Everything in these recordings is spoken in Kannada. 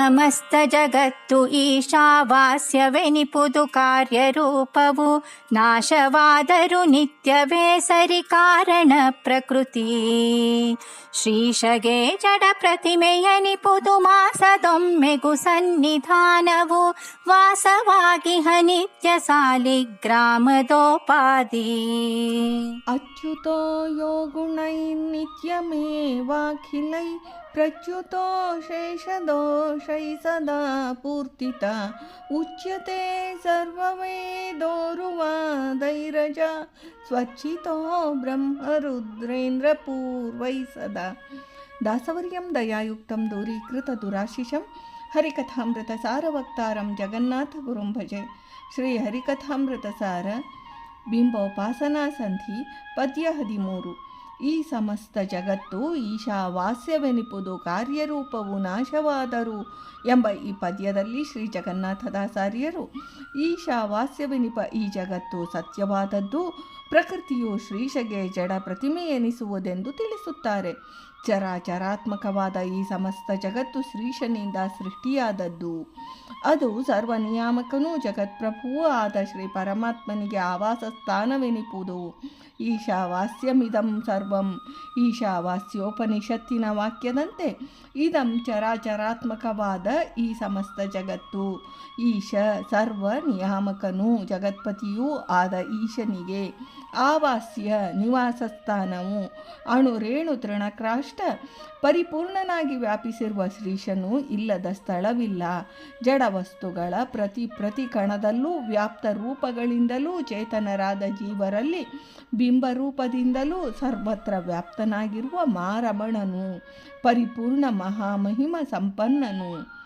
नमस्तजगत्तु ईशा वास्यवे निपुदु कार्यरूपवो नाशवादरु नित्यवे सरि कारणप्रकृति श्रीषगे जडप्रतिमे निपुदु मासदोम्मे सन्निधानवो वासवागिहनित्यसालि ग्रामदोपाधि अच्युतोुणै नित्यमेवखिलै प्रच्युतो शेषदोषैः सदा पूर्तिता उच्यते ब्रह्म रुद्रेन्द्र पूर्व सदा। दासवर्य दयायुक्त दूरीकृत दुराशिषं हरिकथामृत सार वक्ता जगन्नाथ गुरु भजे। श्रीहरिकथामृतसार। बिम्बोपासनासन्धि। पद्य हदिमूरु ಈ ಸಮಸ್ತ ಜಗತ್ತು ಈಶಾವಾಸ್ಯವೆನಿಪುದು ಕಾರ್ಯರೂಪವು ನಾಶವಾದರು ಎಂಬ ಈ ಪದ್ಯದಲ್ಲಿ ಶ್ರೀ ಜಗನ್ನಾಥದಾಸಾರ್ಯರು ಈಶಾವಾಸ್ಯವೆನಿಪ ಈ ಜಗತ್ತು ಸತ್ಯವಾದದ್ದು ಪ್ರಕೃತಿಯು ಶ್ರೀಶಗೆ ಜಡ ಪ್ರತಿಮೆ ಎನಿಸುವುದೆಂದು ತಿಳಿಸುತ್ತಾರೆ. ಚರಾಚರಾತ್ಮಕವಾದ ಈ ಸಮಸ್ತ ಜಗತ್ತು ಶ್ರೀಶನಿಂದ ಸೃಷ್ಟಿಯಾದದ್ದು. ಅದು ಸರ್ವ ನಿಯಾಮಕನೂ ಜಗತ್ಪ್ರಭುವೂ ಆದ ಶ್ರೀ ಪರಮಾತ್ಮನಿಗೆ ಆವಾಸ ಸ್ಥಾನವೆನಿಪುದು. ಈಶಾವಾಸ್ಯಮಿದಂ ಸರ್ವಂ. ಈಶಾವಾಸ್ಯೋಪನಿಷತ್ತಿನ ವಾಕ್ಯದಂತೆ ಇದಂ ಚರಾಚರಾತ್ಮಕವಾದ ಈ ಸಮಸ್ತ ಜಗತ್ತು. ಈಶ ಸರ್ವ ನಿಯಾಮಕನೂ ಜಗತ್ಪತಿಯೂ ಆದ ಈಶನಿಗೆ. ಆವಾಸ್ಯ ನಿವಾಸ ಸ್ಥಾನವು ಅಣುರೇಣು ತೃಣಕ್ರಾಷ್ಟ ಪರಿಪೂರ್ಣನಾಗಿ ವ್ಯಾಪಿಸಿರುವ ಶ್ರೀಶನು ಇಲ್ಲದ ಸ್ಥಳವಿಲ್ಲ. ಜಡ ವಸ್ತುಗಳ ಪ್ರತಿ ಪ್ರತಿ ಕಣದಲ್ಲೂ ವ್ಯಾಪ್ತ ರೂಪಗಳಿಂದಲೂ ಚೇತನರಾದ ಜೀವರಲ್ಲಿ ಬಿಂಬರೂಪದಿಂದಲೂ ಸರ್ವತ್ರ ವ್ಯಾಪ್ತನಾಗಿರುವ ಮಾರಮಣನು, ಪರಿಪೂರ್ಣ ಮಹಾಮಹಿಮ ಸಂಪನ್ನನು.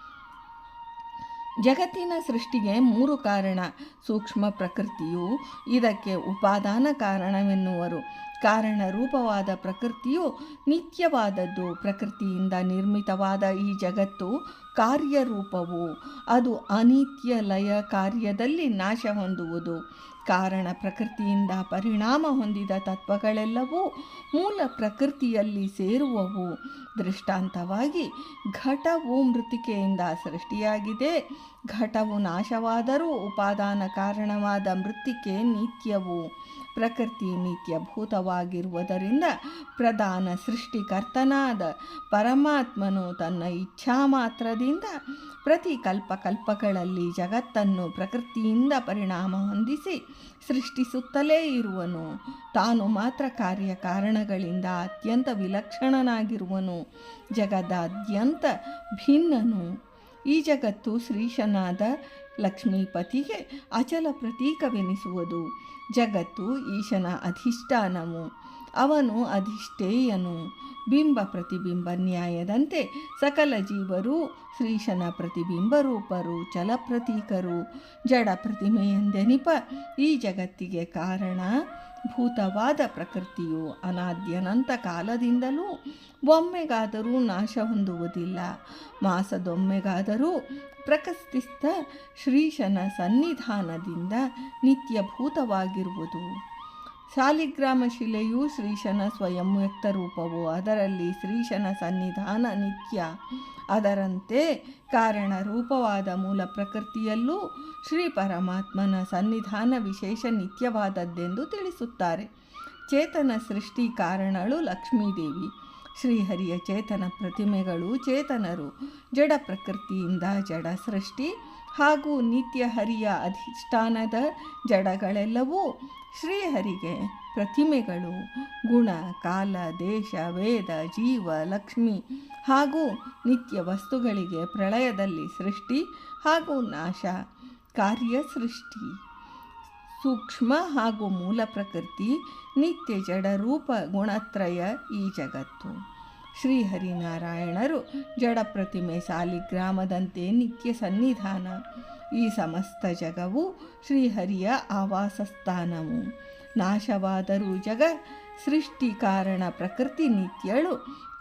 ಜಗತ್ತಿನ ಸೃಷ್ಟಿಗೆ ಮೂರು ಕಾರಣ. ಸೂಕ್ಷ್ಮ ಪ್ರಕೃತಿಯು ಇದಕ್ಕೆ ಉಪಾದಾನ ಕಾರಣವೆನ್ನುವರು. ಕಾರಣ ರೂಪವಾದ ಪ್ರಕೃತಿಯು ನಿತ್ಯವಾದದ್ದು. ಪ್ರಕೃತಿಯಿಂದ ನಿರ್ಮಿತವಾದ ಈ ಜಗತ್ತು ಕಾರ್ಯರೂಪವು. ಅದು ಅನಿತ್ಯ ಲಯ ಕಾರ್ಯದಲ್ಲಿ ನಾಶ ಹೊಂದುವುದು ಕಾರಣ ಪ್ರಕೃತಿಯಿಂದ ಪರಿಣಾಮ ಹೊಂದಿದ ತತ್ವಗಳೆಲ್ಲವೂ ಮೂಲ ಪ್ರಕೃತಿಯಲ್ಲಿ ಸೇರುವವು. ದೃಷ್ಟಾಂತವಾಗಿ ಘಟವು ಮೃತ್ತಿಕೆಯಿಂದ ಸೃಷ್ಟಿಯಾಗಿದೆ. ಘಟವು ನಾಶವಾದರೂ ಉಪಾದಾನ ಕಾರಣವಾದ ಮೃತ್ತಿಕೆ ನಿತ್ಯವು. ಪ್ರಕೃತಿ ನಿತ್ಯಭೂತವಾಗಿರುವುದರಿಂದ ಪ್ರಧಾನ ಸೃಷ್ಟಿಕರ್ತನಾದ ಪರಮಾತ್ಮನು ತನ್ನ ಇಚ್ಛಾ ಮಾತ್ರದಿಂದ ಪ್ರತಿ ಕಲ್ಪಕಲ್ಪಗಳಲ್ಲಿ ಜಗತ್ತನ್ನು ಪ್ರಕೃತಿಯಿಂದ ಪರಿಣಾಮ ಹೊಂದಿಸಿ ಸೃಷ್ಟಿಸುತ್ತಲೇ ಇರುವನು. ತಾನು ಮಾತ್ರ ಕಾರ್ಯ ಕಾರಣಗಳಿಂದ ಅತ್ಯಂತ ವಿಲಕ್ಷಣನಾಗಿರುವನು. ಜಗದಾದ್ಯಂತ ಭಿನ್ನನು. ಈ ಜಗತ್ತು ಶ್ರೀಶನಾದ ಲಕ್ಷ್ಮೀಪತಿಗೆ ಅಚಲ ಪ್ರತೀಕವೆನಿಸುವುದು. ಜಗತ್ತು ಈಶನ ಅಧಿಷ್ಠಾನವು. ಅವನು ಅಧಿಷ್ಠೇಯನು. ಬಿಂಬ ಪ್ರತಿಬಿಂಬ ನ್ಯಾಯದಂತೆ ಸಕಲ ಜೀವರು ಶ್ರೀಶನ ಪ್ರತಿಬಿಂಬ ರೂಪರು, ಚಲ ಪ್ರತೀಕರು. ಜಡ ಪ್ರತಿಮೆಯೆಂದೆನಿಪ ಈ ಜಗತ್ತಿಗೆ ಕಾರಣ? ಭೂತವಾದ ಪ್ರಕೃತಿಯು ಅನಾದ್ಯನಂತ ಕಾಲದಿಂದಲೂ ಒಮ್ಮೆಗಾದರೂ ನಾಶ ಹೊಂದುವುದಿಲ್ಲ. ಮಾಸದೊಮ್ಮೆಗಾದರೂ ಪ್ರಕಸ್ತಿಸ್ಥ ಶ್ರೀಶನ ಸನ್ನಿಧಾನದಿಂದ ನಿತ್ಯಭೂತವಾಗಿರುವುದು. ಶಾಲಿಗ್ರಾಮ ಶಿಲೆಯು ಶ್ರೀಶನ ಸ್ವಯಂ ರೂಪವು. ಅದರಲ್ಲಿ ಶ್ರೀಶನ ಸನ್ನಿಧಾನ ನಿತ್ಯ. ಅದರಂತೆ ಕಾರಣ ರೂಪವಾದ ಮೂಲ ಪ್ರಕೃತಿಯಲ್ಲೂ ಶ್ರೀ ಪರಮಾತ್ಮನ ಸನ್ನಿಧಾನ ವಿಶೇಷ ನಿತ್ಯವಾದದ್ದೆಂದು ತಿಳಿಸುತ್ತಾರೆ. ಚೇತನ ಸೃಷ್ಟಿ ಕಾರಣಳು ಲಕ್ಷ್ಮೀದೇವಿ. ಶ್ರೀಹರಿಯ ಚೇತನ ಪ್ರತಿಮೆಗಳು ಚೇತನರು. ಜಡ ಪ್ರಕೃತಿಯಿಂದ ಜಡ ಸೃಷ್ಟಿ ಹಾಗೂ ನಿತ್ಯ ಹರಿಯ ಅಧಿಷ್ಠಾನದ ಜಡಗಳೆಲ್ಲವೂ ಶ್ರೀಹರಿಗೆ ಪ್ರತಿಮೆಗಳು. ಗುಣ, ಕಾಲ, ದೇಶ, ವೇದ, ಜೀವ, ಲಕ್ಷ್ಮಿ ಹಾಗೂ ನಿತ್ಯ ವಸ್ತುಗಳಿಗೆ ಪ್ರಳಯದಲ್ಲಿ ಸೃಷ್ಟಿ ಹಾಗೂ ನಾಶ, ಕಾರ್ಯ ಸೃಷ್ಟಿ. ಸೂಕ್ಷ್ಮ ಹಾಗೂ ಮೂಲ ಪ್ರಕೃತಿ ನಿತ್ಯ ಜಡರೂಪ ಗುಣತ್ರಯ ಈ ಜಗತ್ತು. ಶ್ರೀಹರಿನಾರಾಯಣರು ಜಡ ಪ್ರತಿಮೆ ಸಾಲಿಗ್ರಾಮದಂತೆ ನಿತ್ಯ ಸನ್ನಿಧಾನ. ಈ ಸಮಸ್ತ ಜಗವು ಶ್ರೀಹರಿಯ ಆವಾಸ ಸ್ಥಾನವು ನಾಶವಾದರೂ ಜಗ ಸೃಷ್ಟಿ ಕಾರಣ ಪ್ರಕೃತಿ ನಿತ್ಯಳು.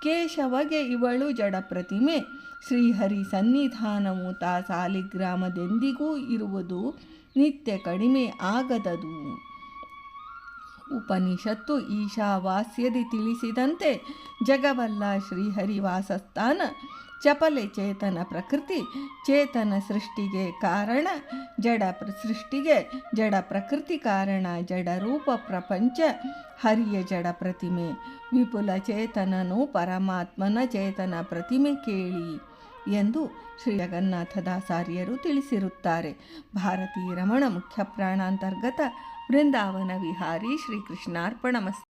ಕೇಶವಗೆ ಇವಳು ಜಡ ಪ್ರತಿಮೆ. ಶ್ರೀಹರಿ ಸನ್ನಿಧಾನವು ತಾ ಸಾಲಿಗ್ರಾಮದೆಂದಿಗೂ ಇರುವುದು ನಿತ್ಯ ಕಡಿಮೆ ಆಗದದು. ಉಪನಿಷತ್ತು ಈಶಾವಾಸ್ಯದಿ ತಿಳಿಸಿದಂತೆ ಜಗವಲ್ಲ ಶ್ರೀಹರಿವಾಸಸ್ಥಾನ. ಚಪಲೆ ಚೇತನ ಪ್ರಕೃತಿ, ಚೇತನ ಸೃಷ್ಟಿಗೆ ಕಾರಣ, ಜಡ ಸೃಷ್ಟಿಗೆ ಜಡ ಪ್ರಕೃತಿ ಕಾರಣ, ಜಡ ರೂಪ ಪ್ರಪಂಚ, ಹರಿಯ ಜಡ ಪ್ರತಿಮೆ, ವಿಪುಲ ಚೇತನನು ಪರಮಾತ್ಮನ ಚೇತನ ಪ್ರತಿಮೆ ಕೇಳಿ ಎಂದು ಶ್ರೀ ಜಗನ್ನಾಥದಾಸಾರ್ಯರು ತಿಳಿಸಿರುತ್ತಾರೆ. ಭಾರತೀ ರಮಣ ಮುಖ್ಯ ಪ್ರಾಣಾಂತರ್ಗತ वृंदावन विहारी श्रीकृष्णार्पणमस्त